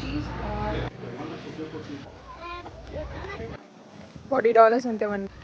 cheese or... $40 and they went.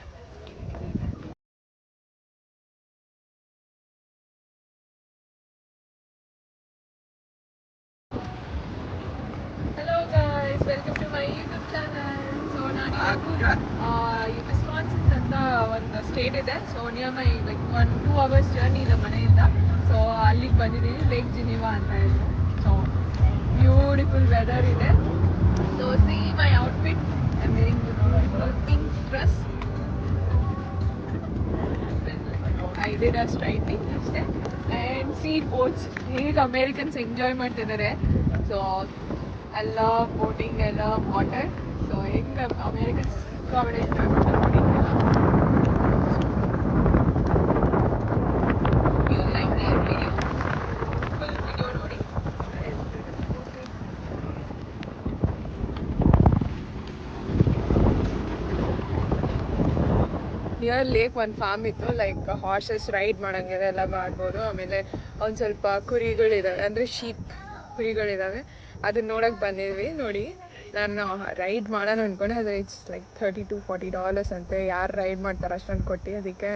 Enjoy ಮಾಡ್ತಿದ್ದಾರೆ. So love boating love water so ಹೆಂಗೆ American comedy enjoy ಮಾಡ್ತಾರೆ near lake ಒಂದು farm ಇತ್ತು like horses ride ಮಾಡೋಂಗೆಲ್ಲ ಎಲ್ಲ ಮಾಡ್ಬೋದು. ಆಮೇಲೆ ಒಂದು ಸ್ವಲ್ಪ ಕುರಿಗಳಿದ್ದಾವೆ ಅಂದರೆ ಶೀಪ್ ಕುರಿಗಳಿದ್ದಾವೆ ಅದನ್ನ ನೋಡೋಕೆ ಬಂದಿದ್ವಿ, ನೋಡಿ. ನಾನು ರೈಡ್ ಮಾಡೋಣ ಅಂದ್ಕೊಂಡೆ ಅದು it's like thirty to forty dollars ಅಂತೆ. ಯಾರು ರೈಡ್ ಮಾಡ್ತಾರೆ ಅಷ್ಟೊಂದು ಕೊಟ್ಟು, ಅದಕ್ಕೆ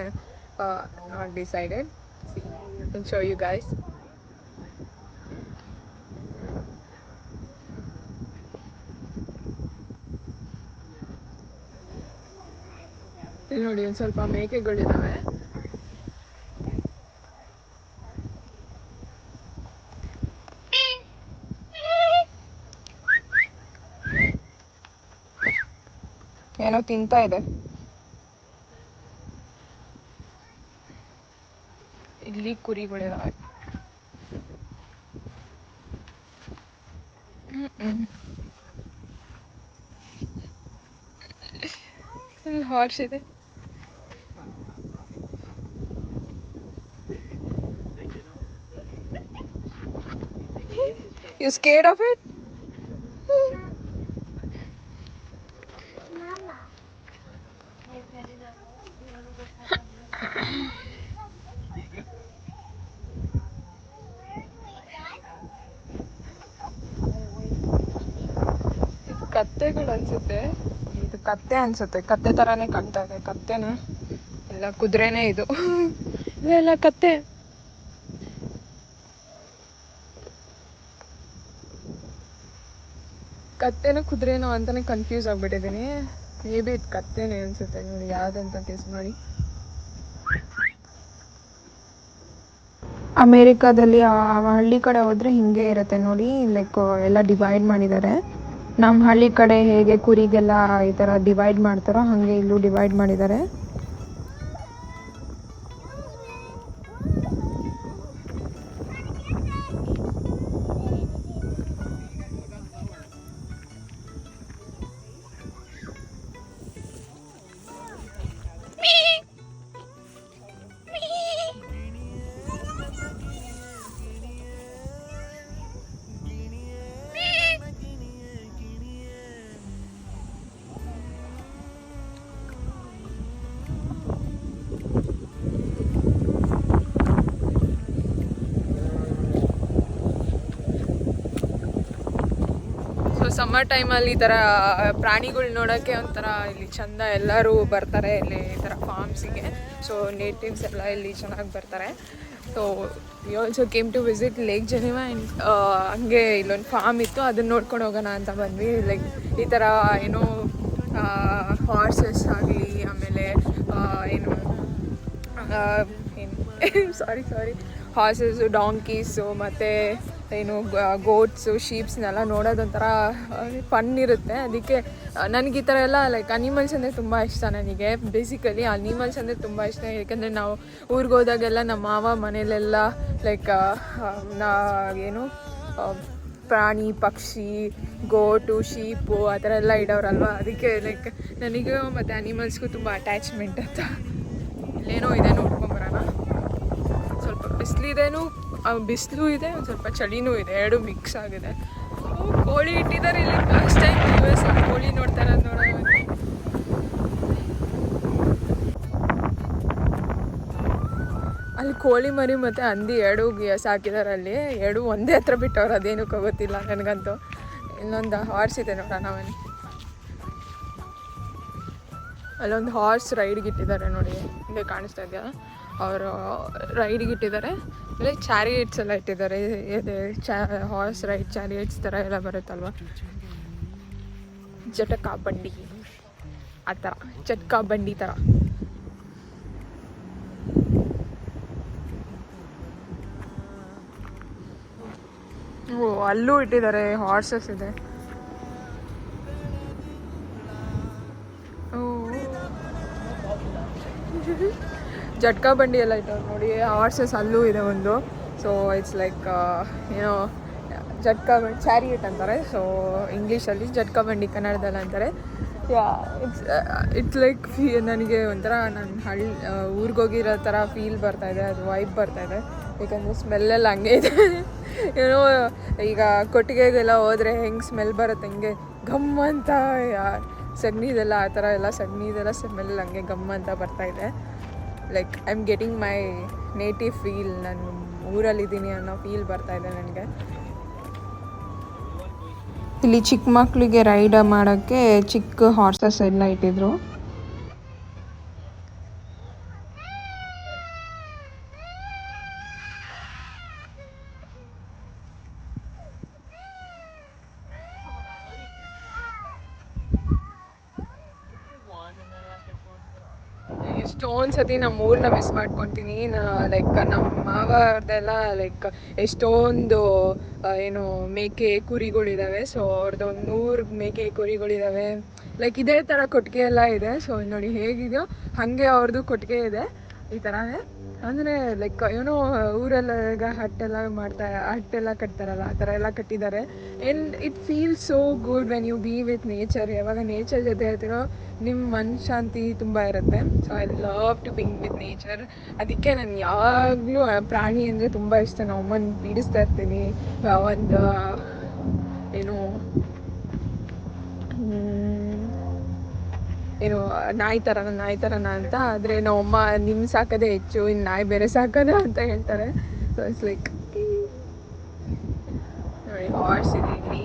not decided show you guys ನೋಡಿ, ಒಂದು ಸ್ವಲ್ಪ ಮೇಕೆಗಳಿದಾವೆ. ಏನೋ ತಿಂತಾ ಇದೆ ಇಲ್ಲಿ ಕುರಿಗಳಿದಾವೆ ಇಲ್ಲಿ ಹಾರ್ಸ್ ಇದೆ You scared of it? ಅನ್ಸುತ್ತೆ ಇದು ಕತ್ತೆ ಅನ್ಸುತ್ತೆ. ಕತ್ತೆ ತರಾನೇ ಕಾಣ್ತಾ ಇದೆ. ಕತ್ತೆನ ಎಲ್ಲ ಕುದುರೆನೇ ಇದು. ಇದೆಲ್ಲ ಕತ್ತೆ. ಕತ್ತೆನೋ ಕುದುರೆನೋ ಅಂತಾನೆ ಕನ್ಫ್ಯೂಸ್ ಆಗ್ಬಿಟ್ಟಿದ್ದೀನಿ. ಮೇ ಬಿ ಇದು ಕತ್ತೆನೇ ಅನ್ಸುತ್ತೆ. ನೋಡಿ, ಯಾವ್ದಂತ ಕೇಸ್ ಮಾಡಿ. ಅಮೇರಿಕಾದಲ್ಲಿ ಆ ಹಳ್ಳಿ ಕಡೆ ಹೋದ್ರೆ ಹಿಂಗೆ ಇರುತ್ತೆ ನೋಡಿ. ಲೈಕ್ ಎಲ್ಲ ಡಿವೈಡ್ ಮಾಡಿದ್ದಾರೆ. ನಮ್ಮ ಹಳ್ಳಿ ಕಡೆ ಹೇಗೆ ಕುರಿಗೆಲ್ಲ ಈ ಥರ ಡಿವೈಡ್ ಮಾಡ್ತಾರೋ ಹಾಗೆ ಇಲ್ಲೂ ಡಿವೈಡ್ ಮಾಡಿದ್ದಾರೆ. ಸಮ್ಮರ್ ಟೈಮಲ್ಲಿ ಈ ಥರ ಪ್ರಾಣಿಗಳು ನೋಡೋಕ್ಕೆ ಒಂಥರ ಇಲ್ಲಿ ಚಂದ ಎಲ್ಲರೂ ಬರ್ತಾರೆ ಇಲ್ಲಿ ಈ ಥರ ಫಾರ್ಮ್ಸಿಗೆ ಸೊ ನೇಟಿವ್ಸ್ ಎಲ್ಲ ಇಲ್ಲಿ ಚೆನ್ನಾಗಿ ಬರ್ತಾರೆ. So you also came to visit lake Geneva and ಹಂಗೆ ಇಲ್ಲೊಂದು ಫಾರ್ಮ್ ಇತ್ತು. ಅದನ್ನು ನೋಡ್ಕೊಂಡು ಹೋಗೋಣ ಅಂತ ಬಂದ್ವಿ. ಲೈಕ್ ಈ ಥರ ಏನೋ ಹಾರ್ಸಸ್ ಆಗಲಿ, ಆಮೇಲೆ ಏನು ಏನು ಸಾರಿ ಸಾರಿ ಹಾರ್ಸಸ್ಸು ಡಾಂಕೀಸು ಮತ್ತು ಏನು ಗೋಟ್ಸು ಶೀಪ್ಸ್ನೆಲ್ಲ ನೋಡೋದೊಂಥರ ಫನ್ ಇರುತ್ತೆ. ಅದಕ್ಕೆ ನನಗೆ ಈ ಥರ ಎಲ್ಲ ಲೈಕ್ ಅನಿಮಲ್ಸ್ ಅಂದರೆ ತುಂಬ ಇಷ್ಟ ನನಗೆ. ಬೇಸಿಕಲಿ ಅನಿಮಲ್ಸ್ ಅಂದರೆ ತುಂಬ ಇಷ್ಟ. ಏಕೆಂದರೆ ನಾವು ಊರಿಗೆ ಹೋದಾಗೆಲ್ಲ ನಮ್ಮ ಮಾವ ಮನೆಯಲ್ಲೆಲ್ಲ ಲೈಕ್ ನಾ, ಏನು ಪ್ರಾಣಿ, ಪಕ್ಷಿ ಗೋಟು ಶೀಪು ಆ ಥರ ಎಲ್ಲ ಇಡೋರಲ್ವ? ಅದಕ್ಕೆ ಲೈಕ್ ನನಗೆ ಮತ್ತು ಅನಿಮಲ್ಸ್ಗೂ ತುಂಬ ಅಟ್ಯಾಚ್ಮೆಂಟ್ ಅಂತ. ಇಲ್ಲೇನೋ ಇದೆ ನೋಡ್ಕೊಂಬರೋಣ ಸ್ವಲ್ಪ ಬಿಸಿಲಿದೇನು ಬಿಸಿಲು ಇದೆ, ಒಂದು ಸ್ವಲ್ಪ ಚಳಿನೂ ಇದೆ, ಎರಡು ಮಿಕ್ಸ್ ಆಗಿದೆ. ಕೋಳಿ ಇಟ್ಟಿದ್ದಾರೆ ಇಲ್ಲಿ ಫಸ್ಟ್ ಟೈಮ್ ಯು ಎಸ್ ಕೋಳಿ ನೋಡ್ತಾರೆ ನೋಡೋ ಅಲ್ಲಿ ಕೋಳಿ ಮರಿ ಮತ್ತು ಹಂದಿ ಎರಡು ಗಿಯಸ್ ಸಾಕಿದ್ದಾರೆ ಅಲ್ಲಿ. ಎರಡು ಒಂದೇ ಹತ್ರ ಬಿಟ್ಟವ್ರು, ಅದೇನಕ್ಕೂ ಗೊತ್ತಿಲ್ಲ ನನಗಂತೂ. ಇನ್ನೊಂದು ಹಾರ್ಸ್ ಇದೆ ನೋಡೋಣ ನಾವೇನು ಅಲ್ಲೊಂದು ಹಾರ್ಸ್ ರೈಡ್ಗಿಟ್ಟಿದ್ದಾರೆ ನೋಡಿ, ಹಿಂದೆ ಕಾಣಿಸ್ತಾ ಇದೆಯಾ? ಅವರು ರೈಡ್ಗೆ ಆಮೇಲೆ ಚಾರಿಯೇಟ್ಸ್ ಎಲ್ಲ ಇಟ್ಟಿದ್ದಾರೆ. ಹಾರ್ಸ್ ರೈಡ್ ಚಾರಿಯೇಟ್ಸ್ ಥರ ಎಲ್ಲ ಬರುತ್ತಲ್ವಾ? ಜಟಕಾ ಬಂಡಿ. ಆ ಥರ ಚಟ್ಕಾ ಬಂಡಿ ಥರ ಓ, ಅಲ್ಲೂ ಇಟ್ಟಿದ್ದಾರೆ ಹಾರ್ಸಸ್ ಇದೆ. ಜಟ್ಕಾ ಬಂಡಿ ಎಲ್ಲ ಇಟ್ಟವ್ರು ನೋಡಿ ಹಾರ್ಸಸ್ ಅಲ್ಲೂ ಇದೆ ಒಂದು. ಸೊ ಇಟ್ಸ್ ಲೈಕ್ ಏನೋ ಜಟ್ಕಾ ಬಂಡಿ ಚಾರಿಯಟ್ ಅಂತಾರೆ. ಸೊ ಇಂಗ್ಲೀಷಲ್ಲಿ ಜಟ್ಕಾ ಬಂಡಿ, ಕನ್ನಡದಲ್ಲಿ ಅಂತಾರೆ. Yeah it's it's like fee ನನಗೆ ಒಂಥರ ನನ್ನ ಹಳ್ಳಿ ಊರಿಗೋಗಿರೋ ಥರ ಫೀಲ್ ಬರ್ತಾ ಇದೆ, ಅದು ವೈಬ್ ಬರ್ತಾ ಇದೆ. ಯಾಕಂದರೆ ಸ್ಮೆಲ್ಲೆಲ್ಲ ಹಂಗೆ ಇದೆ. ಏನೋ ಈಗ ಕೊಟ್ಟಿಗೆಗೆಲ್ಲ ಹೋದರೆ ಹೆಂಗೆ ಸ್ಮೆಲ್ ಬರುತ್ತೆ, ಹಂಗೆ ಘಮ್ ಅಂತ ಸಗಣಿದೆಲ್ಲ ಆ ಥರ ಎಲ್ಲ ಸಗಣಿದೆಲ್ಲ ಸ್ಮೆಲ್ ಹಂಗೆ ಘಮ್ ಅಂತ ಬರ್ತಾ ಇದೆ. Like I am getting my native feel ನಾನು ಊರಲ್ಲಿದ್ದೀನಿ ಅನ್ನೋ ಫೀಲ್ ಬರ್ತಾ ಇದೆ ನನಗೆ. ಇಲ್ಲಿ ಚಿಕ್ಕ ಮಕ್ಕಳಿಗೆ ರೈಡ್ ಮಾಡೋಕ್ಕೆ ಚಿಕ್ಕ ಹಾರ್ಸಸ್ ಎಲ್ಲ ಇಟ್ಟಿದ್ರು. ಸತಿ ನಮ್ಮ ಊರ್ನ ಮಿಸ್ ಮಾಡ್ಕೊಂತೀನಿ. ಲೈಕ್ ನಮ್ಮ ಮಾವರ್ದೆಲ್ಲ ಲೈಕ್ ಎಷ್ಟೊಂದು ಏನು, ಮೇಕೆ ಕುರಿಗಳಿದ್ದಾವೆ ಸೊ ಅವ್ರದ್ದು ಒಂದು ನೂರು ಮೇಕೆ ಕುರಿಗಳಿದ್ದಾವೆ ಲೈಕ್ ಇದೇ ಥರ ಕೊಟ್ಟಿಗೆ ಎಲ್ಲ ಇದೆ. ಸೊ ನೋಡಿ, ಹೇಗಿದೆಯೋ, ಹಾಗೆ ಅವ್ರದ್ದು ಕೊಟ್ಟಿಗೆ ಇದೆ. ಈ ಥರನೇ ಅಂದರೆ ಲೈಕ್ ಏನೋ ಊರೆಲ್ಲ ಈಗ ಹಟ್ಟೆಲ್ಲ ಮಾಡ್ತಾ, ಹಟ್ಟೆಲ್ಲ ಕಟ್ತಾರಲ್ಲ, ಆ ಥರ ಎಲ್ಲ ಕಟ್ಟಿದ್ದಾರೆ. And it feel so good when you be with nature ಯಾವಾಗ ನೇಚರ್ ಜೊತೆ ಇರ್ತಿರೋ ನಿಮ್ಮ ಮನಃಶಾಂತಿ ತುಂಬ ಇರುತ್ತೆ. So I love to being with nature ಅದಕ್ಕೆ ನಾನು ಯಾವಾಗಲೂ ಪ್ರಾಣಿ ಅಂದರೆ ತುಂಬ ಇಷ್ಟ. ನಾವು ಅಮ್ಮನ ಬಿಡಿಸ್ತಾ ಇರ್ತೀನಿ. ಒಂದು ಏನು ಹ್ಮ್, ಏನು, ನಾಯಿ ಥರನ ನಾಯಿ ಥರನ ಅಂತ. ಆದರೆ ನಮ್ಮಮ್ಮ ನಿಮ್ಮ ಸಾಕೋದೇ ಹೆಚ್ಚು ಇನ್ನು ನಾಯಿ ಬೇರೆ ಸಾಕೋದ ಅಂತ ಹೇಳ್ತಾರೆ. ಸೊ ಇಟ್ಸ್ ಲೈಕ್ ನೋಡಿ ಹಾರ್ಸ್ ಇದೆ ಇಲ್ಲಿ.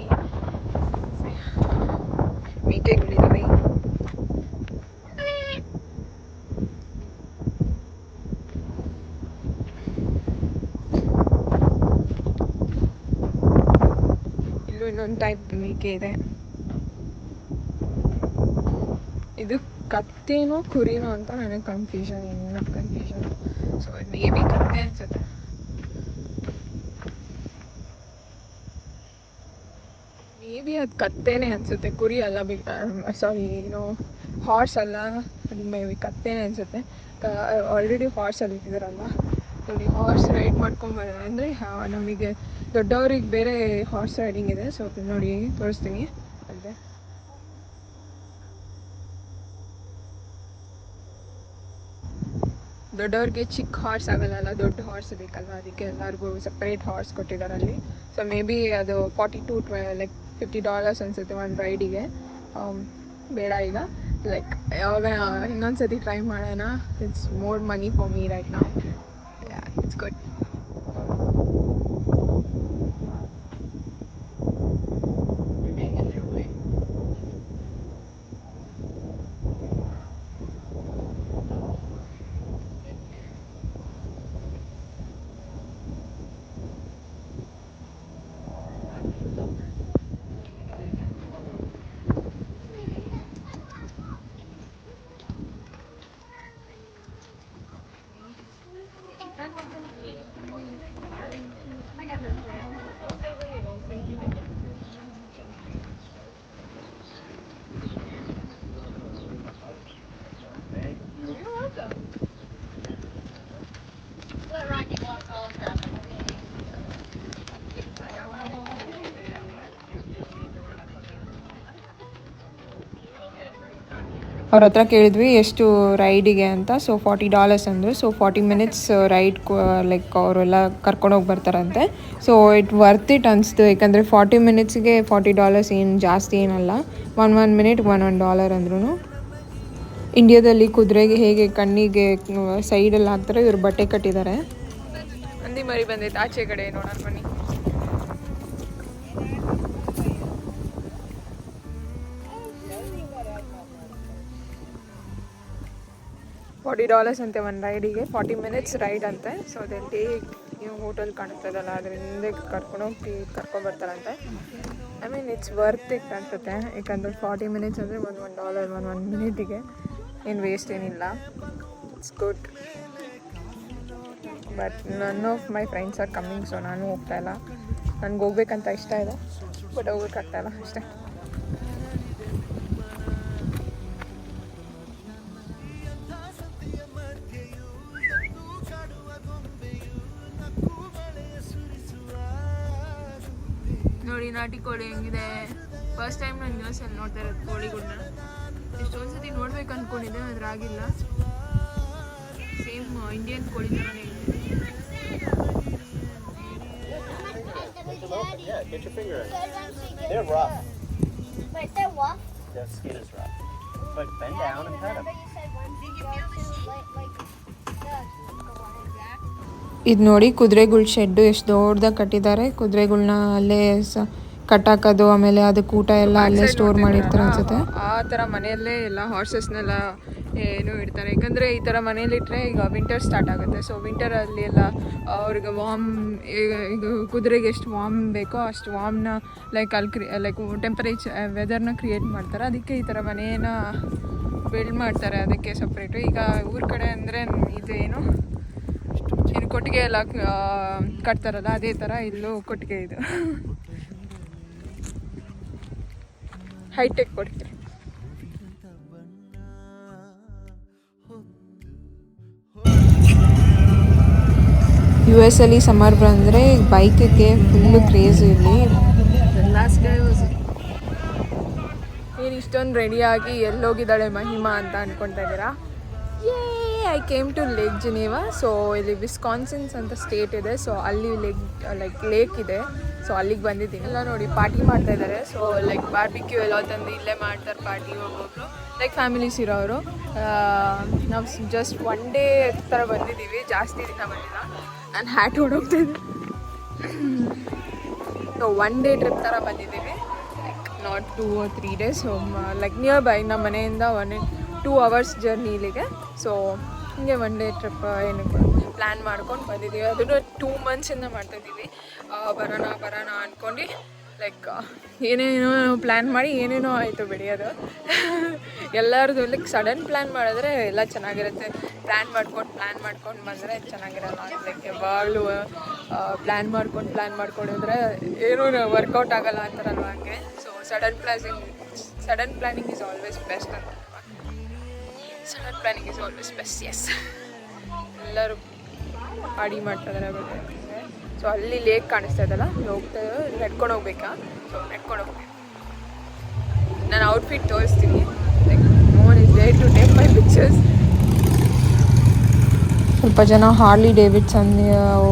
ಇಲ್ಲೂ ಇನ್ನೊಂದು ಟೈಪ್ ಮೇಕೆ ಇದೆ. ಇದು ಕತ್ತೆನೋ ಕುರಿನೋ ಅಂತ ನನಗೆ ಕನ್ಫ್ಯೂಷನ್ ಇನ್ನೂ ಕನ್ಫ್ಯೂಷನ್ ಸೊ ಮೇ ಬಿ ಕತ್ತೆ ಅನ್ಸುತ್ತೆ. ಮೇ ಬಿ ಅದು ಕತ್ತೆನೇ ಅನ್ಸುತ್ತೆ. ಕುರಿ ಅಲ್ಲ ಬಿ ಸಾರಿ ಏನೋ ಹಾರ್ಸ್ ಅಲ್ಲ. ಅದು ಮೇ ಬಿ ಕತ್ತೆನೇ ಅನ್ಸುತ್ತೆ. ಆಲ್ರೆಡಿ ಹಾರ್ಸಲ್ಲಿ ಇಟ್ಟಿದಾರಲ್ಲ ನೋಡಿ ಹಾರ್ಸ್ ರೈಡ್ ಮಾಡ್ಕೊಂಡು ಅಂದರೆ ನಮಗೆ ದೊಡ್ಡವ್ರಿಗೆ ಬೇರೆ ಹಾರ್ಸ್ ರೈಡಿಂಗ್ ಇದೆ. ಸೊ ನೋಡಿ, ತೋರಿಸ್ತೀನಿ. ಅಲ್ಲದೆ ದೊಡ್ಡವ್ರಿಗೆ ಚಿಕ್ಕ ಹಾರ್ಸ್ ಆಗಲ್ಲ, ದೊಡ್ಡ ಹಾರ್ಸ್ ಬೇಕಲ್ವ? ಅದಕ್ಕೆ ಎಲ್ಲರಿಗೂ ಸಪ್ರೇಟ್ ಹಾರ್ಸ್ ಕೊಟ್ಟಿದ್ದಾರೆ ಅಲ್ಲಿ ಸೊ ಮೇ ಬಿ ಅದು ಫಾರ್ಟಿ ಟು ಟ್ವೆ ಲೈಕ್ ಫಿಫ್ಟಿ ಡಾಲರ್ಸ್ ಅನಿಸುತ್ತೆ ಒಂದು ರೈಡಿಗೆ ಬೇಡ ಈಗ. ಲೈಕ್ ಯಾವಾಗ ಇನ್ನೊಂದು ಸತಿ ಟ್ರೈ ಮಾಡೋಣ it's more money for me right ನಾವು ಇಟ್ಸ್ ಗುಡ್ ಅವ್ರ ಹತ್ರ ಕೇಳಿದ್ವಿ, ಎಷ್ಟು ರೈಡಿಗೆ ಅಂತ? ಸೊ ಫಾರ್ಟಿ ಡಾಲರ್ಸ್ ಅಂದರು. So forty minutes ride like ಅವರೆಲ್ಲ ಕರ್ಕೊಂಡೋಗಿ ಬರ್ತಾರಂತೆ. ಸೊ ಇಟ್ ವರ್ತ್ ಇಟ್ ಅನಿಸ್ತು. ಯಾಕಂದರೆ ಫಾರ್ಟಿ ಮಿನಿಟ್ಸ್ಗೆ ಫಾರ್ಟಿ ಡಾಲರ್ಸ್ ಏನು ಜಾಸ್ತಿ ಏನಲ್ಲ. One one minute one one dollar ಅಂದ್ರೂ ಇಂಡಿಯಾದಲ್ಲಿ ಕುದುರೆಗೆ ಹೇಗೆ ಕಣ್ಣಿಗೆ ಸೈಡಲ್ಲಿ ಹಾಕ್ತಾರೆ, ಇವರು ಬಟ್ಟೆ ಕಟ್ಟಿದ್ದಾರೆ ಮರಿ ಬಂದೈತೆ ಆಚೆ ಕಡೆ ನೋಡೋಣ ಬನ್ನಿ. ಫಾರ್ಟಿ ಡಾಲರ್ಸ್ ಅಂತೆ ಒಂದು ರೈಡಿಗೆ. ಫಾರ್ಟಿ ಮಿನಿಟ್ಸ್ ರೈಡ್ ಅಂತೆ. ಸೊ ಅದೇ ನೀವು ಹೋಟೆಲ್ ಕಾಣಿಸ್ತದಲ್ಲ ಅದ್ರ ಹಿಂದೆ ಕರ್ಕೊಂಡೋಗಿ ಕರ್ಕೊಂಡ್ಬರ್ತಾರಂತೆ I mean it's worth it ಅನ್ಸುತ್ತೆ. ಯಾಕಂದ್ರೆ ಫಾರ್ಟಿ ಮಿನಿಟ್ಸ್ ಅಂದರೆ ಒಂದು ಒನ್ ಡಾಲರ್, ಒಂದು ಒನ್ ಮಿನಿಟಿಗೆ. ಏನು ವೇಸ್ಟ್ ಏನಿಲ್ಲ. It's good but none of my friends are coming so ನಾನು ಹೋಗ್ತಾ ಇಲ್ಲ. ನನಗೆ ಹೋಗ್ಬೇಕಂತ ಇಷ್ಟ ಇದೆ. ಬಟ್ ಹೋಗ್ಬೇಕಾಗ್ತಾ ಇಲ್ಲ, ಅಷ್ಟೇ. ನೋಡಿ ನಾಟಿ ಕೋಳಿ ಹೆಂಗಿದೆ ಫಸ್ಟ್ ಟೈಮ್ ನಾನು ನ್ಯೂಸಲ್ಲಿ ನೋಡ್ತಾ ಇರೋದು ಕೋಳಿಗಳನ್ನ ಎಷ್ಟೊಂದು ಸತಿ ನೋಡ್ಬೇಕು ಅಂದ್ಕೊಂಡಿದ್ದೆ ಅದ್ರ ಆಗಿಲ್ಲ ಸೇಮ್ ಇಂಡಿಯನ್ ಕೋಳಿ ಥರನೇ ಇದೆ Yeah, get your finger in. They're rough. Wait, they're what? Their skin is rough. But bend down and pet them. you said one like, like, ಇದು ನೋಡಿ ಕುದುರೆಗಳ ಶೆಡ್ಡು ಎಷ್ಟು ದೊಡ್ಡದಾಗಿ ಕಟ್ಟಿದ್ದಾರೆ ಕುದುರೆಗಳ್ನ ಅಲ್ಲೇ ಸ ಕಟ್ಟಾಕೋದು ಆಮೇಲೆ ಅದಕ್ಕೆ ಊಟ ಎಲ್ಲ ಅಲ್ಲೇ ಸ್ಟೋರ್ ಮಾಡಿರ್ತಾರೆ ಅನ್ಸುತ್ತೆ. ಆ ಥರ ಮನೆಯಲ್ಲೇ ಎಲ್ಲ ಹಾರ್ಸಸ್ನೆಲ್ಲ ಏನು ಇಡ್ತಾರೆ. ಯಾಕಂದರೆ ಈ ಥರ ಮನೇಲಿ ಇಟ್ಟರೆ ಈಗ ವಿಂಟರ್ ಸ್ಟಾರ್ಟ್ ಆಗುತ್ತೆ. ಸೊ ವಿಂಟರಲ್ಲಿ ಎಲ್ಲ ಅವ್ರಿಗೆ ವಾಮ್ ಈಗ ಕುದುರೆಗೆ ಎಷ್ಟು ವಾಮ್ ಬೇಕೋ ಅಷ್ಟು ವಾಮ್ನ ಲೈಕ್ ಅಲ್ಲಿ ಕ್ರಿ ಲೈಕ್ ಟೆಂಪರೇಚರ್ ವೆದರ್ನ ಕ್ರಿಯೇಟ್ ಮಾಡ್ತಾರೆ. ಅದಕ್ಕೆ ಈ ಥರ ಮನೇನ ಬಿಲ್ಡ್ ಮಾಡ್ತಾರೆ. ಅದಕ್ಕೆ ಸಪ್ರೇಟು ಈಗ ಊರ ಕಡೆ ಅಂದರೆ ಇದು ಏನು? ಏನು ಕೊಟ್ಟಿಗೆ ಎಲ್ಲ ಕಟ್ತಾರಲ್ಲ, ಅದೇ ಥರ ಇಲ್ಲೂ ಕೊಟ್ಟಿಗೆ ಇದು. ಹೈಟೆಕ್ ಕೊಟ್ಟಿಗೆ. ಯು ಎಸ್ ಅಲ್ಲಿ ಸಮ್ಮರ್ ಬಂದರೆ ಬೈಕಿಗೆ ಫುಲ್ಲು ಕ್ರೇಜ್ ಇಲ್ಲಿ. ಏನು ಇಷ್ಟೊಂದು ರೆಡಿಯಾಗಿ ಎಲ್ಲೋಗಿದ್ದಾಳೆ ಮಹಿಮಾ ಅಂತ ಅನ್ಕೊತಾ ಇದ್ದೀರಾ? I came to lake Geneva so ಇಲ್ಲಿ ವಿಸ್ಕಾನ್ಸಿನ್ಸ್ ಅಂತ ಸ್ಟೇಟ್ ಇದೆ. ಸೊ ಅಲ್ಲಿ ಲೇಕ್ ಲೈಕ್ ಲೇಕ್ ಇದೆ. ಸೊ ಅಲ್ಲಿಗೆ ಬಂದಿದ್ದೀನಿ. ಎಲ್ಲ ನೋಡಿ ಪಾರ್ಟಿ ಮಾಡ್ತಾ ಇದ್ದಾರೆ. ಸೊ ಲೈಕ್ ಬಾರ್ಬಿಕ್ಯೂ ಎಲ್ಲ ತಂದು ಇಲ್ಲೇ ಮಾಡ್ತಾರೆ ಪಾರ್ಟಿ ಒಬ್ಬೊಬ್ರು. ಲೈಕ್ ಫ್ಯಾಮಿಲೀಸ್ ಇರೋರು. ನಾವು ಜಸ್ಟ್ ಒನ್ ಡೇ ಥರ ಬಂದಿದ್ದೀವಿ. ಜಾಸ್ತಿ ದಿನ ಬಂದಿಲ್ಲ. ನಾನು ಹ್ಯಾಟ್ ಹೊಡೋಗ್ತಿದ್ದೆ ಸೊ ಒನ್ ಡೇ ಟ್ರಿಪ್ ಥರ ಬಂದಿದ್ದೀವಿ. Like not two or three days like nearby ನಮ್ಮ ಮನೆಯಿಂದ ಒನ್ ಟೂ ಅವರ್ಸ್ ಜರ್ನಿ ಇಲ್ಲಿಗೆ. ಸೊ ಹಿಂಗೆ ಒನ್ ಡೇ ಟ್ರಿಪ್ ಏನು ಪ್ಲ್ಯಾನ್ ಮಾಡ್ಕೊಂಡು ಬಂದಿದ್ದೀವಿ ಅದನ್ನು ಟೂ ಮಂತ್ಸಿಂದ ಮಾಡ್ತಾಯಿದ್ದೀವಿ ಬರೋಣ ಬರೋಣ ಅಂದ್ಕೊಂಡು ಲೈಕ್ ಏನೇನೋ ಪ್ಲ್ಯಾನ್ ಮಾಡಿ, ಏನೇನೋ ಆಯಿತು ಬಿಡಿ ಅದು. ಎಲ್ಲರದು ಲೈಕ್ ಸಡನ್ ಪ್ಲ್ಯಾನ್ ಮಾಡಿದ್ರೆ ಎಲ್ಲ ಚೆನ್ನಾಗಿರುತ್ತೆ. ಪ್ಲ್ಯಾನ್ ಮಾಡ್ಕೊಂಡು ಪ್ಲ್ಯಾನ್ ಮಾಡ್ಕೊಂಡು ಬಂದರೆ ಚೆನ್ನಾಗಿರಲ್ಲ. ಲೈಕ್ ಯಾವಾಗಲೂ ಪ್ಲ್ಯಾನ್ ಮಾಡ್ಕೊಂಡು ಪ್ಲ್ಯಾನ್ ಮಾಡ್ಕೊಂಡಿದ್ರೆ ಏನೂ ವರ್ಕೌಟ್ ಆಗಲ್ಲ ಅಂತಾರಲ್ವ ಹಂಗೆ. So sudden planning sudden planning is always best ಅಂತ. Sudden planning is always best yes ಎಲ್ಲರೂ ಅಡಿ ಮಾಡ್ತಾ ಇದ್ದಾರೆ ಸೊ ಅಲ್ಲಿ ಲೇಕ್ ಕಾಣಿಸ್ತಾ ಇದಲ್ಲ ಅಲ್ಲಿ ಹೋಗ್ತಾ ನಡ್ಕೊಂಡು ಹೋಗ್ಬೇಕಾ? ಸೊ ನಡ್ಕೊಂಡು ಹೋಗ್ಬೇಕು. ನಾನು ಔಟ್ಫಿಟ್ ತೋರಿಸ್ತೀನಿ. Like man is day to take my pictures ಸ್ವಲ್ಪ ಜನ ಹಾರ್ಲಿ ಡೇವಿಡ್ಸ್ ಡೇವಿಡ್ಸನ್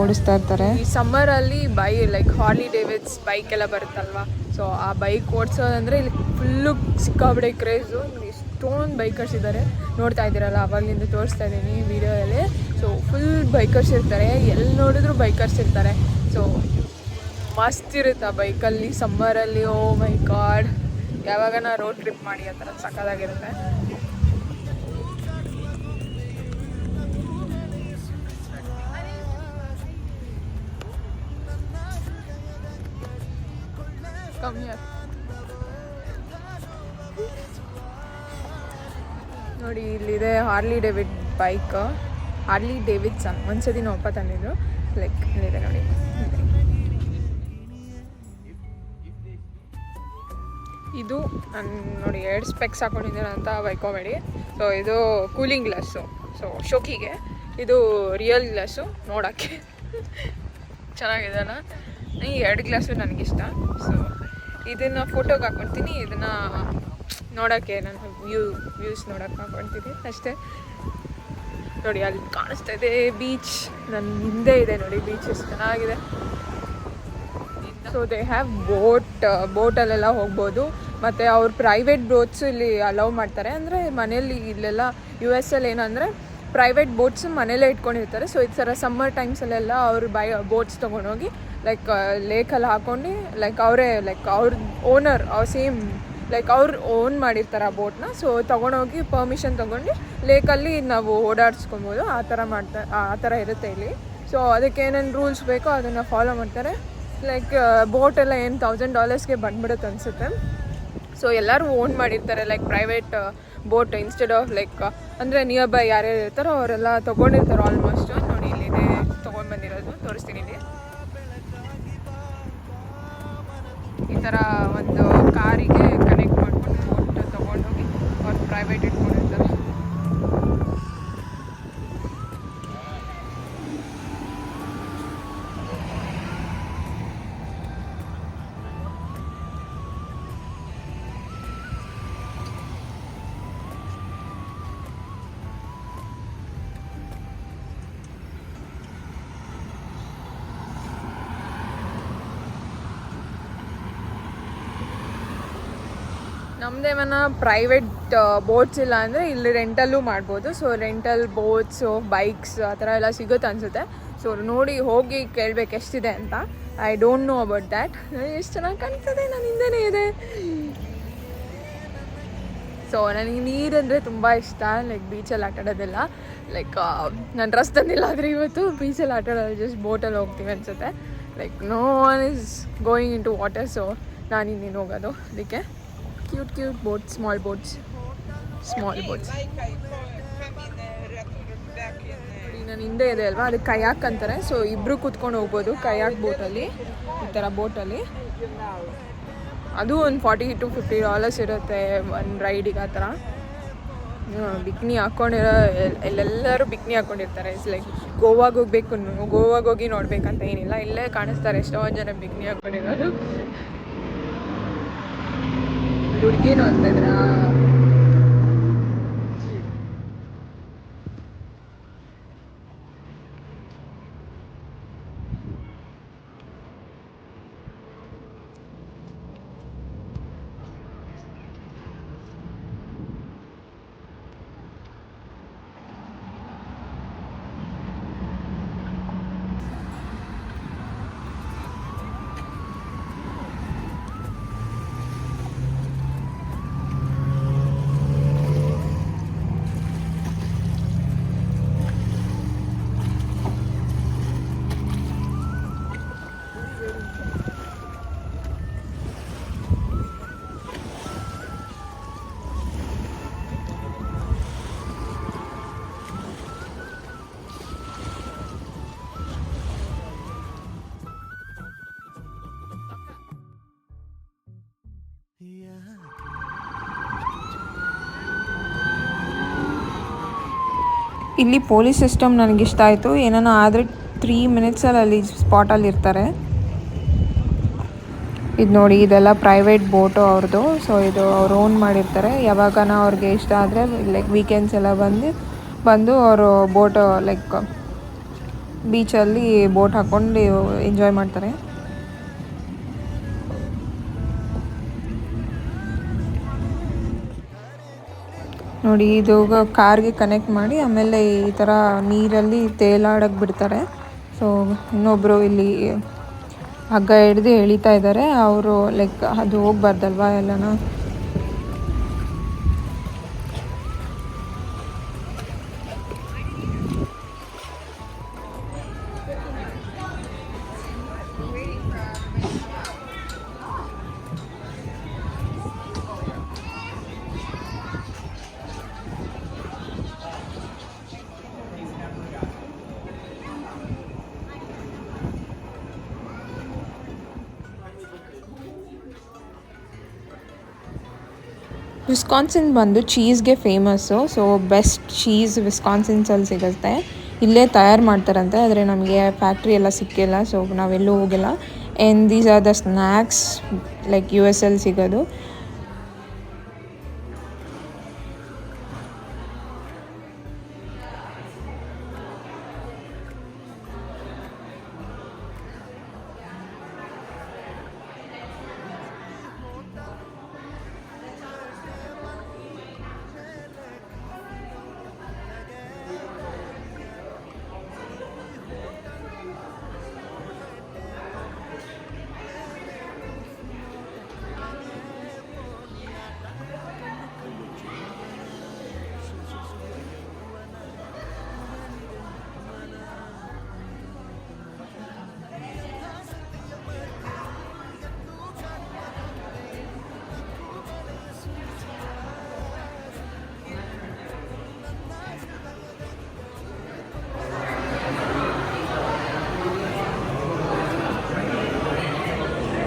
ಓಡಿಸ್ತಾ ಇರ್ತಾರೆ. ಈ ಸಮ್ಮರಲ್ಲಿ by like Harley Davids bike ಎಲ್ಲ ಬರುತ್ತಲ್ವಾ? ಸೊ ಆ ಬೈಕ್ ಓಡಿಸೋದಂದ್ರೆ ಇಲ್ಲಿ ಫುಲ್ಲು ಸಿಕ್ಕಾಬಿಡೆ ಕ್ರೇಜು ಎಷ್ಟೊಂದು ಬೈಕರ್ಸ್ ಇದ್ದಾರೆ ನೋಡ್ತಾ ಇದ್ದೀರಲ್ಲ, ಅವಾಗಲಿಂದ ತೋರಿಸ್ತಾ ಇದ್ದೀನಿ ವೀಡಿಯೋದಲ್ಲಿ. ಸೊ ಫುಲ್ ಬೈಕರ್ಸ್ ಇರ್ತಾರೆ. ಎಲ್ಲಿ ನೋಡಿದ್ರು ಬೈಕರ್ಸ್ ಇರ್ತಾರೆ. ಸೊ ಮಸ್ತ್ ಇರುತ್ತೆ ಆ ಬೈಕಲ್ಲಿ ಸಮ್ಮರಲ್ಲಿ ಓ ಮೈ ಗಾಡ್ ಯಾವಾಗನ ರೋಡ್ ಟ್ರಿಪ್ ಮಾಡಿ, ಆ ಥರ ಸಕ್ಕದಾಗಿರುತ್ತೆ ಕಮ್ಮಿ ಆಯ್ತು ನೋಡಿ, ಇಲ್ಲಿದೆ Harley David bike Harley Davidson ಒಂದ್ಸತಿ ನಮ್ಮ ತಂದಿದ್ರು ಲೈಕ್ ಇಲ್ಲಿದೆ ನೋಡಿ. ಇದು ನೋಡಿ, ಎರಡು ಸ್ಪೆಕ್ಸ್ ಹಾಕೊಂಡಿದ್ದಾರಂತ ಬೈಕೋಬೇಡಿ. ಸೊ ಇದು ಕೂಲಿಂಗ್ ಗ್ಲಾಸು ಸೊ ಶೋಕಿಗೆ. ಇದು ರಿಯಲ್ ಗ್ಲಾಸು ನೋಡೋಕ್ಕೆ. ಚೆನ್ನಾಗಿದೆನಾ ಈ ಎರಡು ಗ್ಲಾಸು ನನಗಿಷ್ಟ. ಸೊ ಇದನ್ನು ಫೋಟೋಗೆ ಹಾಕ್ಕೊಡ್ತೀನಿ. ಇದನ್ನು ನೋಡೋಕ್ಕೆ ನಾನು ವ್ಯೂ, ವ್ಯೂಸ್ ನೋಡೋಕೆ ಹಾಕ್ಕೊಡ್ತೀನಿ ಅಷ್ಟೇ. ನೋಡಿ, ಅಲ್ಲಿ ಕಾಣಿಸ್ತಾ ಇದೆ ಬೀಚ್ ನನ್ನ ಹಿಂದೆ ಇದೆ ನೋಡಿ ಬೀಚ್ ಎಷ್ಟು ಚೆನ್ನಾಗಿದೆ. ಸೊ ದೇ ಹ್ಯಾವ್ ಬೋಟ್ ಬೋಟಲ್ಲೆಲ್ಲ ಹೋಗ್ಬೋದು. ಮತ್ತು ಅವ್ರ ಪ್ರೈವೇಟ್ ಬೋಟ್ಸು ಇಲ್ಲಿ ಅಲೌ ಮಾಡ್ತಾರೆ. ಅಂದರೆ ಮನೇಲಿ ಇಲ್ಲೆಲ್ಲ ಯು ಎಸ್ ಅಲ್ಲಿ ಏನಂದರೆ ಪ್ರೈವೇಟ್ ಬೋಟ್ಸ್ ಮನೇಲೇ ಇಟ್ಕೊಂಡಿರ್ತಾರೆ. ಸೊ ಈ ಥರ ಸಮ್ಮರ್ ಟೈಮ್ಸಲ್ಲೆಲ್ಲ ಅವ್ರು ಬೈ ಬೋಟ್ಸ್ ತೊಗೊಂಡೋಗಿ ಲೈಕ್ ಲೇಕಲ್ಲಿ ಹಾಕೊಂಡು ಲೈಕ್ ಅವರೇ ಲೈಕ್ ಅವ್ರ ಓನರ್ ಅವ್ರ ಸೇಮ್ ಲೈಕ್ ಅವ್ರು ಓನ್ ಮಾಡಿರ್ತಾರೆ ಆ ಬೋಟ್ನ ಸೊ ತೊಗೊಂಡೋಗಿ ಪರ್ಮಿಷನ್ ತೊಗೊಂಡು ಲೇಕಲ್ಲಿ ನಾವು ಓಡಾಡಿಸ್ಕೊಬೋದು, ಆ ಥರ ಮಾಡ್ತಾ, ಆ ಥರ ಇರುತ್ತೆ ಇಲ್ಲಿ. ಸೊ ಅದಕ್ಕೆ ಏನೇನು ರೂಲ್ಸ್ ಬೇಕೋ ಅದನ್ನು ಫಾಲೋ ಮಾಡ್ತಾರೆ. ಲೈಕ್ ಬೋಟ್ ಎಲ್ಲ ಏನು ತೌಸಂಡ್ ಡಾಲರ್ಸ್ಗೆ ಬಂದ್ಬಿಡುತ್ತೆ ಅನಿಸುತ್ತೆ. ಸೊ ಎಲ್ಲರೂ ಓನ್ ಮಾಡಿರ್ತಾರೆ like private boat instead of like ಅಂದರೆ ನಿಯರ್ ಬೈ ಯಾರ್ಯಾರು ಇರ್ತಾರೋ ಅವರೆಲ್ಲ ತೊಗೊಂಡಿರ್ತಾರೆ ಆಲ್ಮೋಸ್ಟ್ ನೋಡಿ ಇಲ್ಲಿದೆ, ತೊಗೊಂಡು ಬಂದಿರೋದು, ತೋರಿಸ್ತೀನಿ ಇಲ್ಲಿ. ಈ ಥರ ನಮ್ದೇಮನ್ನ ಪ್ರೈವೇಟ್ ಬೋಟ್ಸ್ ಇಲ್ಲ ಅಂದರೆ ಇಲ್ಲಿ ರೆಂಟಲ್ಲೂ ಮಾಡ್ಬೋದು. ಸೊ ರೆಂಟಲ್ ಬೋಟ್ಸು ಬೈಕ್ಸ್ ಆ ಥರ ಎಲ್ಲ ಸಿಗುತ್ತೆ ಅನಿಸುತ್ತೆ. ಸೊ ನೋಡಿ ಹೋಗಿ ಕೇಳಬೇಕು ಎಷ್ಟಿದೆ ಅಂತ. I don't know about that ಎಷ್ಟು ಚೆನ್ನಾಗಿ ಕಾಣ್ತದೆ ಹಿಂದೆನೇ ಇದೆ. ಸೊ ನನಗೆ ನೀರಂದರೆ ತುಂಬ ಇಷ್ಟ. ಲೈಕ್ ಬೀಚಲ್ಲಿ ಆಟ ಆಡೋದಿಲ್ಲ ಲೈಕ್ ನಾನು ಡ್ರೆಸ್ ತಂದಿಲ್ಲ ಆದರೆ ಇವತ್ತು ಬೀಚಲ್ಲಿ ಆಟ ಆಡೋದು ಜಸ್ಟ್ ಬೋಟಲ್ಲಿ ಹೋಗ್ತೀವಿ ಅನಿಸುತ್ತೆ. Like no one is going into water so ನಾನು ಇನ್ನೇನು ಹೋಗೋದು. ಅದಕ್ಕೆ cute cute boat small boats small boats ನನ್ನ ಹಿಂದೆ ಇದೆ ಅಲ್ವಾ? ಅದಕ್ಕೆ ಕೈಯಾಕ್ ಅಂತಾರೆ. ಸೊ ಇಬ್ಬರು ಕೂತ್ಕೊಂಡು ಹೋಗ್ಬೋದು ಕೈಯಾಕ್ ಬೋಟಲ್ಲಿ ಈ ಥರ ಬೋಟಲ್ಲಿ ಅದು ಒಂದು ಫಾರ್ಟಿ ಟು ಫಿಫ್ಟಿ ಡಾಲರ್ಸ್ ಇರುತ್ತೆ ಒಂದು ರೈಡಿಗೆ ಆ ಥರ ಬಿಕ್ನಿ ಹಾಕ್ಕೊಂಡಿರೋ ಎಲ್ಲೆಲ್ಲರೂ ಬಿಕ್ನಿ ಹಾಕ್ಕೊಂಡಿರ್ತಾರೆ ಇಟ್ಸ್ ಲೈಕ್ ಗೋವಾಗ ಹೋಗ್ಬೇಕು, ಗೋವಾಗ ಹೋಗಿ ನೋಡ್ಬೇಕಂತ ಏನಿಲ್ಲ. ಇಲ್ಲೇ ಕಾಣಿಸ್ತಾರೆ ಎಷ್ಟೊಂದು ಜನ ಬಿಕ್ನಿ ಹಾಕ್ಕೊಂಡಿರೋರು ಹುಡುಗಿ ನೋಡ್ತಿದ್ರಾ ಇಲ್ಲಿ ಪೊಲೀಸ್ ಸಿಸ್ಟಮ್ ನನಗೆ ಇಷ್ಟ ಆಯಿತು. ಏನಾನ ಆದರೆ ತ್ರೀ ಮಿನಿಟ್ಸಲ್ಲಿ ಅಲ್ಲಿ ಸ್ಪಾಟಲ್ಲಿ ಇರ್ತಾರೆ. ಇದು ನೋಡಿ, ಇದೆಲ್ಲ ಪ್ರೈವೇಟ್ ಬೋಟು ಅವ್ರದ್ದು ಸೊ ಇದು ಅವ್ರು ಓನ್ ಮಾಡಿರ್ತಾರೆ. ಯಾವಾಗನ ಅವ್ರಿಗೆ ಇಷ್ಟ ಆದರೆ ಲೈಕ್ ವೀಕೆಂಡ್ಸ್ ಎಲ್ಲ ಬಂದು ಬಂದು ಅವರು ಬೋಟು ಲೈಕ್ ಬೀಚಲ್ಲಿ ಬೋಟ್ ಹಾಕ್ಕೊಂಡು ಎಂಜಾಯ್ ಮಾಡ್ತಾರೆ. ನೋಡಿ, ಇದು ಕಾರ್ಗೆ ಕನೆಕ್ಟ್ ಮಾಡಿ, ಆಮೇಲೆ ಈ ಥರ ನೀರಲ್ಲಿ ತೇಲಾಡಕ್ಕೆ ಬಿಡ್ತಾರೆ. ಸೊ ಇನ್ನೊಬ್ಬರು ಇಲ್ಲಿ ಹಗ್ಗ ಹಿಡ್ದು ಎಳಿತಾ ಇದ್ದಾರೆ. ಅವರು ಲೈಕ್ ಅದು ಹೋಗ್ಬಾರ್ದಲ್ವಾ ಎಲ್ಲನ? ವಿಸ್ಕಾನ್ಸಿನ್ ಬಂದು ಚೀಸ್ಗೆ ಫೇಮಸ್ಸು ಸೊ ಬೆಸ್ಟ್ ಚೀಸ್ ವಿಸ್ಕಾನ್ಸಿನ್ಸಲ್ಲಿ ಸಿಗುತ್ತೆ. ಇಲ್ಲೇ ತಯಾರು ಮಾಡ್ತಾರಂತೆ, ಆದರೆ ನಮಗೆ ಫ್ಯಾಕ್ಟ್ರಿ ಎಲ್ಲ ಸಿಕ್ಕಿಲ್ಲ ಸೊ ನಾವೆಲ್ಲೂ ಹೋಗಿಲ್ಲ. And these are the snacks like U S L ಸಿಗೋದು.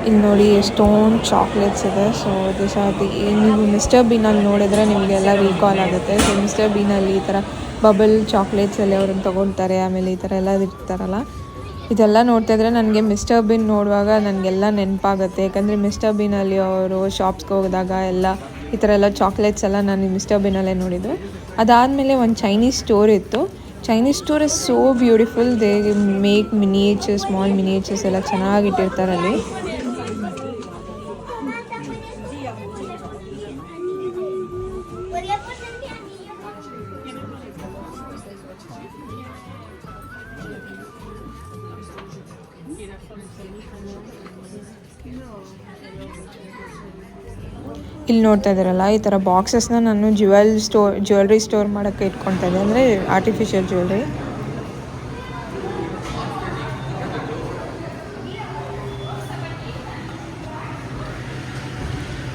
ಇಲ್ಲಿ ನೋಡಿ ಎಷ್ಟೊಂದು ಚಾಕ್ಲೇಟ್ಸ್ ಇದೆ. ಸೊ ದಿಸ್ ಆರ್ ದಿ ನೀವು ಮಿಸ್ಟರ್ ಬೀನಲ್ಲಿ ನೋಡಿದ್ರೆ ನಿಮಗೆಲ್ಲ ರೀಕಾಲ್ ಆಗುತ್ತೆ. ಸೊ ಮಿಸ್ಟರ್ ಬೀನಲ್ಲಿ ಈ ಥರ ಬಬಲ್ ಚಾಕ್ಲೇಟ್ಸ್ ಎಲ್ಲ ಅವ್ರನ್ನ ತೊಗೊಳ್ತಾರೆ ಆಮೇಲೆ ಈ ಥರ ಎಲ್ಲ ಇರ್ತಾರಲ್ಲ. ಇದೆಲ್ಲ ನೋಡ್ತಾ ಇದ್ರೆ ನನಗೆ ಮಿಸ್ಟರ್ ಬೀನ್ ನೋಡುವಾಗ ನನಗೆಲ್ಲ ನೆನಪಾಗುತ್ತೆ. ಯಾಕಂದರೆ ಮಿಸ್ಟರ್ ಬೀನಲ್ಲಿ ಅವರು ಶಾಪ್ಸ್ಗೆ ಹೋದಾಗ ಎಲ್ಲ ಈ ಥರ ಎಲ್ಲ ಚಾಕ್ಲೇಟ್ಸ್ ಎಲ್ಲ ನಾನು ಮಿಸ್ಟರ್ ಬೀನಲ್ಲೇ ನೋಡಿದ್ದು. ಅದಾದಮೇಲೆ ಒಂದು ಚೈನೀಸ್ ಸ್ಟೋರ್ ಇತ್ತು. Chinese store is so beautiful they make miniatures small miniatures ಎಲ್ಲ ಚೆನ್ನಾಗಿ ಇಟ್ಟಿರ್ತಾರೆ ಅಲ್ಲಿ. ಇಲ್ಲಿ ನೋಡ್ತಾ ಇದ್ದಾರಲ್ಲ, ಈ ಥರ ಬಾಕ್ಸಸ್ನ ನಾನು ಜ್ಯುವೆಲ್ ಸ್ಟೋರ್ ಜ್ಯುವೆಲ್ರಿ ಸ್ಟೋರ್ ಮಾಡೋಕ್ಕೆ ಇಟ್ಕೊಳ್ತಾ ಇದ್ದೆ. ಅಂದರೆ artificial jewellery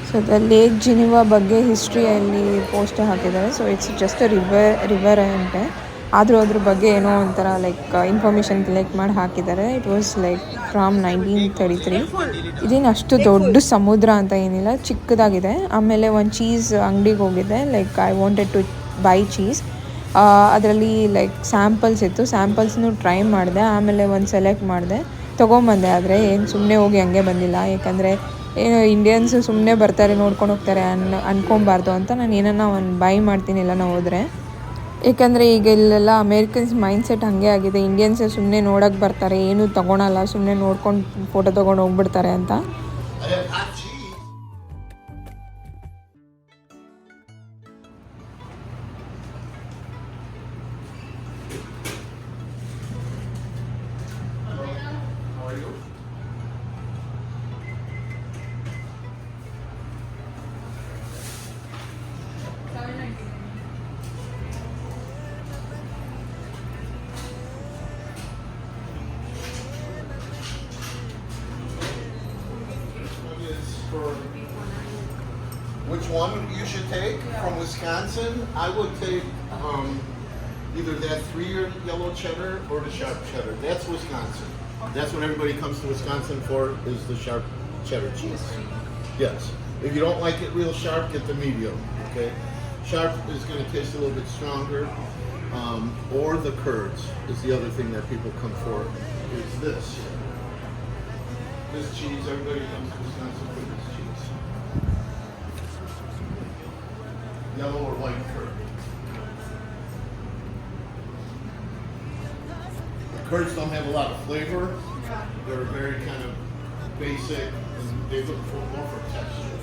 so the lake Geneva ಬಗ್ಗೆ ಹಿಸ್ಟ್ರಿಯಲ್ಲಿ ಪೋಸ್ಟ್ ಹಾಕಿದ್ದಾರೆ. So it's just river river ಅಂತೆ ಆದರೂ ಅದ್ರ ಬಗ್ಗೆ ಏನೋ ಒಂಥರ ಲೈಕ್ ಇನ್ಫಾರ್ಮೇಷನ್ ಕಲೆಕ್ಟ್ ಮಾಡಿ ಹಾಕಿದ್ದಾರೆ. It was like from nineteen thirty three ಇದೇನು ಅಷ್ಟು ದೊಡ್ಡ ಸಮುದ್ರ ಅಂತ ಏನಿಲ್ಲ, ಚಿಕ್ಕದಾಗಿದೆ. ಆಮೇಲೆ ಒಂದು ಚೀಸ್ ಅಂಗಡಿಗೆ ಹೋಗಿದ್ದೆ. Like I wanted to buy cheese ಅದರಲ್ಲಿ ಲೈಕ್ ಸ್ಯಾಂಪಲ್ಸ್ ಇತ್ತು. ಸ್ಯಾಂಪಲ್ಸ್ನು ಟ್ರೈ ಮಾಡಿದೆ. ಆಮೇಲೆ ಒಂದು ಸೆಲೆಕ್ಟ್ ಮಾಡಿದೆ. ತೊಗೊಂಬಂದೆ. ಆದರೆ ಏನು ಸುಮ್ಮನೆ ಹೋಗಿ ಹಂಗೆ ಬಂದಿಲ್ಲ. ಯಾಕಂದರೆ, ಏನು ಇಂಡಿಯನ್ಸ್ ಸುಮ್ಮನೆ ಬರ್ತಾರೆ, ನೋಡ್ಕೊಂಡು ಹೋಗ್ತಾರೆ ಅನ್, ಅನ್ಕೊಬಾರ್ದು ಅಂತ. ನಾನು ಏನನ್ನ ಒಂದು ಬೈ ಮಾಡ್ತೀನಿ ಎಲ್ಲ ಹೋದರೆ. ಏಕೆಂದರೆ ಈಗ ಇಲ್ಲೆಲ್ಲ ಅಮೇರಿಕನ್ಸ್ ಮೈಂಡ್ಸೆಟ್ ಹಾಗೆ ಆಗಿದೆ. ಇಂಡಿಯನ್ಸ್ ಸುಮ್ಮನೆ ನೋಡೋಕೆ ಬರ್ತಾರೆ. ಏನೂ ತೊಗೊಳಲ್ಲ. ಸುಮ್ಮನೆ ನೋಡ್ಕೊಂಡು ಫೋಟೋ ತೊಗೊಂಡು ಹೋಗ್ಬಿಡ್ತಾರೆ ಅಂತ. One you should take from Wisconsin. I would take um, either that three-year yellow cheddar or the sharp cheddar. That's Wisconsin. That's what everybody comes to Wisconsin for is the sharp cheddar cheese. Yes. If you don't like it real sharp, get the medium. Okay. Sharp is going to taste a little bit stronger. Um, or the curds is the other thing that people come for. Is this this cheese, everybody comes to Wisconsin Curds don't have a lot of flavor. They're very kind of basic and they look for more for texture.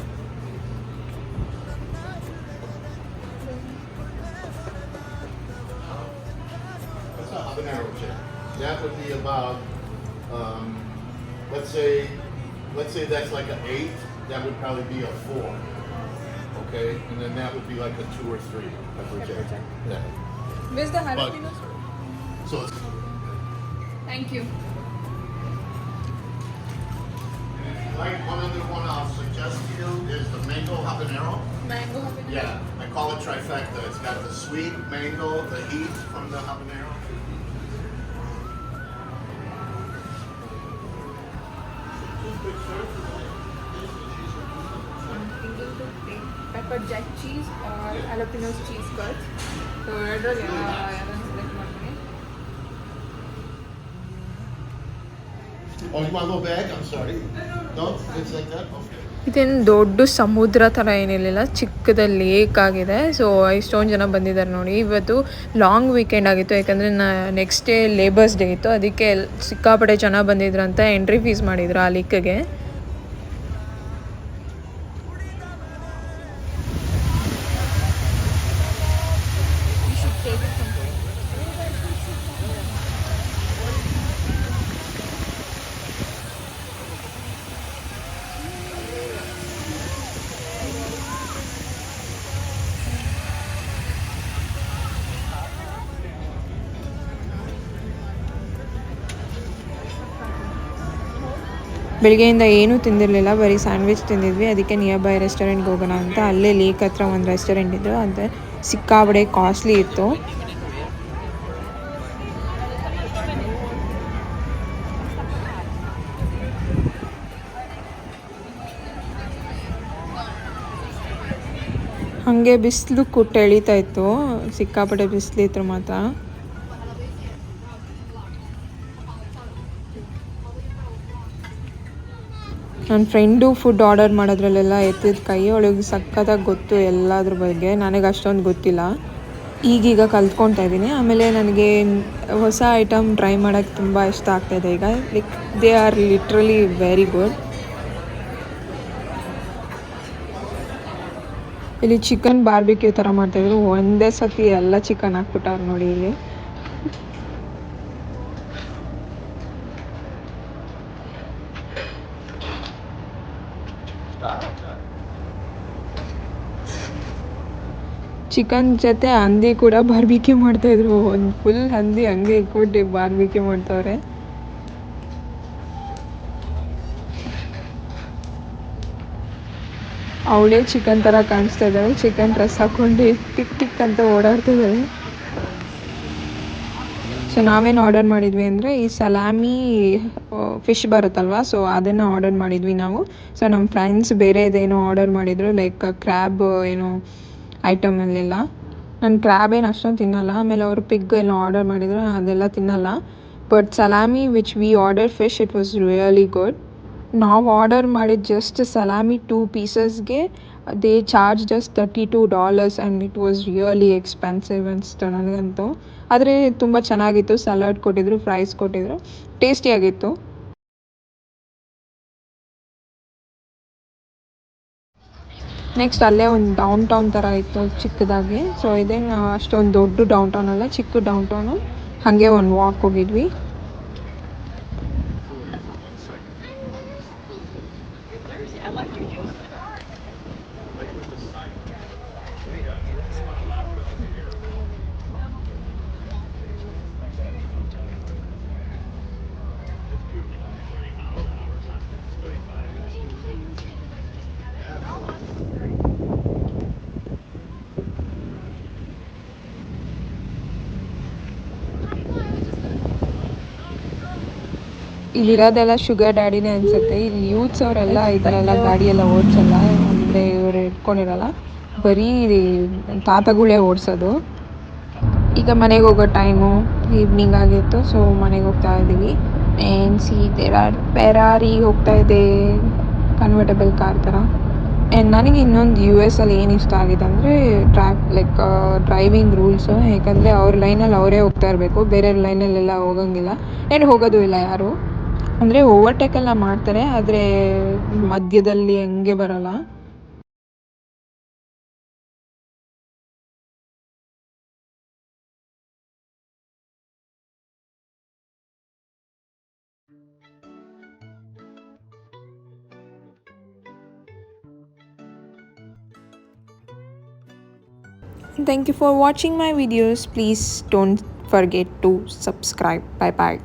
That's a habanero chip. That would be about um, let's say, let's say that's like an eight, that would probably be a four. Okay, and then that would be like a two or three pepper jack. Yeah. Where's the jalapenos? So Thank you. Like one other one I'll suggest to you is the mango habanero. Mango habanero? Yeah, I call it trifecta. It's got the sweet mango, the heat from the habanero. Pepper jack cheese or jalapenos cheese curds. So, yeah. Oh. ಇದೇನು ದೊಡ್ಡ ಸಮುದ್ರ ಥರ ಏನಿರಲಿಲ್ಲ, ಚಿಕ್ಕದ lake ಆಗಿದೆ. So ಇಷ್ಟೊಂದು ಜನ ಬಂದಿದ್ದಾರೆ ನೋಡಿ. ಇವತ್ತು ಲಾಂಗ್ ವೀಕೆಂಡ್ ಆಗಿತ್ತು. ಯಾಕಂದರೆ ನಾ ನೆಕ್ಸ್ಟ್ ಡೇ ಲೇಬರ್ಸ್ ಡೇ ಇತ್ತು. ಅದಕ್ಕೆ ಸಿಕ್ಕಾಪಟ್ಟೆ ಜನ ಅಂತ ಎಂಟ್ರಿ ಫೀಸ್ ಮಾಡಿದ್ರು ಆ ಲೇಕ್ಗೆ ಬೆಳಗ್ಗೆಯಿಂದ ಏನೂ ತಿಂದಿರಲಿಲ್ಲ. ಬರೀ ಸ್ಯಾಂಡ್ವಿಚ್ ತಿಂದಿದ್ವಿ. ಅದಕ್ಕೆ ನಿಯರ್ ಬೈ ರೆಸ್ಟೋರೆಂಟ್ಗೆ ಹೋಗೋಣ ಅಂತ. ಅಲ್ಲೇ ಲೇಕ್ ಹತ್ರ ಒಂದು ರೆಸ್ಟೋರೆಂಟ್ ಇದ್ದು ಅಂದರೆ ಸಿಕ್ಕಾಬಡೆ ಕಾಸ್ಟ್ಲಿ ಇತ್ತು. ಹಾಗೆ ಬಿಸಿಲು ಕುಟ್ಟ ಎಳಿತಾ ಇತ್ತು. ಸಿಕ್ಕಾಪಟ್ಟೆ ಬಿಸಿಲಿತ್ತು ಮಾತ್ರ. ನನ್ನ ಫ್ರೆಂಡು ಫುಡ್ ಆರ್ಡರ್ ಮಾಡೋದ್ರಲ್ಲೆಲ್ಲ ಎತ್ತಿದ ಕೈ ಅವಳಿಗೆ ಸಖತ್ತಾಗಿ ಗೊತ್ತು ಎಲ್ಲದ್ರ ಬಗ್ಗೆ. ನನಗೆ ಅಷ್ಟೊಂದು ಗೊತ್ತಿಲ್ಲ. ಈಗೀಗ ಕಲ್ತ್ಕೊತಾ ಇದ್ದೀನಿ. ಆಮೇಲೆ ನನಗೆ ಹೊಸ ಐಟಮ್ ಟ್ರೈ ಮಾಡೋಕ್ಕೆ ತುಂಬ ಇಷ್ಟ ಆಗ್ತಾಯಿದೆ ಈಗ. Like they are literally very good ಇಲ್ಲಿ ಚಿಕನ್ ಬಾರ್ಬಿಕ್ಯೂ ಥರ ಮಾಡ್ತಾಯಿದ್ರು ಒಂದೇ ಸತಿ ಎಲ್ಲ ಚಿಕನ್ ಹಾಕ್ಬಿಟ್ಟವ್ರು ನೋಡಿ ಇಲ್ಲಿ. ಚಿಕನ್ ಜೊತೆ ಹಂದಿ ಕೂಡ ಬಾರ್ಬಿಕ್ಯೂ ಮಾಡ್ತಾಯಿದ್ರು. ಒಂದು ಫುಲ್ ಹಂದಿ ಹಂಗೆ ಇಟ್ಬಿಟ್ಟು ಬಾರ್ಬಿಕ್ಯೂ ಮಾಡ್ತವ್ರೆ. ಅವಳೇ ಚಿಕನ್ ಥರ ಕಾಣಿಸ್ತಾ ಇದ್ದಾಳೆ. ಚಿಕನ್ ಡ್ರೆಸ್ ಹಾಕೊಂಡು ಟಿಕ್ ಟಿಕ್ ಅಂತ ಓಡಾಡ್ತಿದ್ದಾಳೆ ಸೊ ನಾವೇನು ಆರ್ಡರ್ ಮಾಡಿದ್ವಿ ಅಂದರೆ ಈ ಸಲಾಮಿ ಫಿಶ್ ಬರುತ್ತಲ್ವ ಸೊ ಅದನ್ನು ಆರ್ಡರ್ ಮಾಡಿದ್ವಿ ನಾವು. ಸೊ ನಮ್ಮ ಫ್ರೆಂಡ್ಸ್ ಬೇರೆದೇನೋ ಆರ್ಡರ್ ಮಾಡಿದರು ಲೈಕ್ ಕ್ರ್ಯಾಬ್ ಏನೋ ಐಟಮಲ್ಲೆಲ್ಲ ನಾನು ಕ್ರ್ಯಾಬ್ ಏನು ಅಷ್ಟೊಂದು ತಿನ್ನಲ್ಲ, ಆಮೇಲೆ ಅವರು ಪಿಗ್ ಏನೋ ಆರ್ಡರ್ ಮಾಡಿದ್ರು ಅದೆಲ್ಲ ತಿನ್ನಲ್ಲ. But salami which we order fish it was really good ನಾವು ಆರ್ಡರ್ ಮಾಡಿದ just salami two ಪೀಸಸ್ಗೆ they charge just thirty two dollars and it was really expensive ಅನಿಸ್ತು ನನಗಂತೂ. ಆದರೆ ತುಂಬ ಚೆನ್ನಾಗಿತ್ತು. ಸಲಾಡ್ ಕೊಟ್ಟಿದ್ರು ಫ್ರೈಸ್ ಕೊಟ್ಟಿದ್ರು. ಟೇಸ್ಟಿಯಾಗಿತ್ತು ನೆಕ್ಸ್ಟ್ ಅಲ್ಲೇ ಒಂದು ಡೌನ್ ಟೌನ್ ಥರ ಇತ್ತು ಚಿಕ್ಕದಾಗಿ. ಸೊ ಇದೇನು, ಅಷ್ಟೊಂದು ದೊಡ್ಡ ಡೌನ್ ಟೌನ್ ಅಲ್ಲ, ಚಿಕ್ಕ ಡೌನ್ ಟೌನು ಹಾಗೆ ಒಂದು ವಾಕ್ ಹೋಗಿದ್ವಿ. ಇಲ್ಲಿರೋದೆಲ್ಲ ಶುಗರ್ ಡ್ಯಾಡಿನೇ ಅನ್ಸುತ್ತೆ. ಇಲ್ಲಿ ಯೂತ್ಸ್ ಅವರೆಲ್ಲ ಗಾಡಿ ಎಲ್ಲ ಓಡ್ಸಲ್ಲ. ಅಂದರೆ ಇವರು ಇಟ್ಕೊಂಡಿರಲ್ಲ. ಬರೀ ತಾತಗಳೇ ಓಡಿಸೋದು. ಈಗ ಮನೆಗೆ ಹೋಗೋ ಟೈಮು ಈವ್ನಿಂಗ್ ಆಗಿತ್ತು ಸೊ ಮನೆಗೆ ಹೋಗ್ತಾ ಇದ್ದೀವಿ. And see there are Ferrari ಹೋಗ್ತಾ ಇದೆ ಕನ್ವರ್ಟಬಲ್ ಕಾರ್ ಥರ ಆ್ಯಂಡ್ ನನಗೆ ಇನ್ನೊಂದು ಯು ಎಸ್ ಅಲ್ಲಿ ಏನು ಇಷ್ಟ ಆಗಿದೆ ಅಂದರೆ ಟ್ರಾಫ್ ಲೈಕ್ ಡ್ರೈವಿಂಗ್ ರೂಲ್ಸು ಯಾಕಂದರೆ ಅವ್ರ ಲೈನಲ್ಲಿ ಅವರೇ ಹೋಗ್ತಾ ಇರಬೇಕು. ಬೇರೆ ಲೈನಲ್ಲೆಲ್ಲ ಹೋಗಂಗಿಲ್ಲ. ಆ್ಯಂಡ್ ಹೋಗೋದು ಇಲ್ಲ ಯಾರು. ಅಂದರೆ ಓವರ್ಟೇಕ್ ಎಲ್ಲ ಮಾಡ್ತಾರೆ ಆದರೆ ಮಧ್ಯದಲ್ಲಿ ಹಂಗೆ ಬರಲ್ಲ Thank you for watching my videos. Please don't forget to subscribe. Bye bye.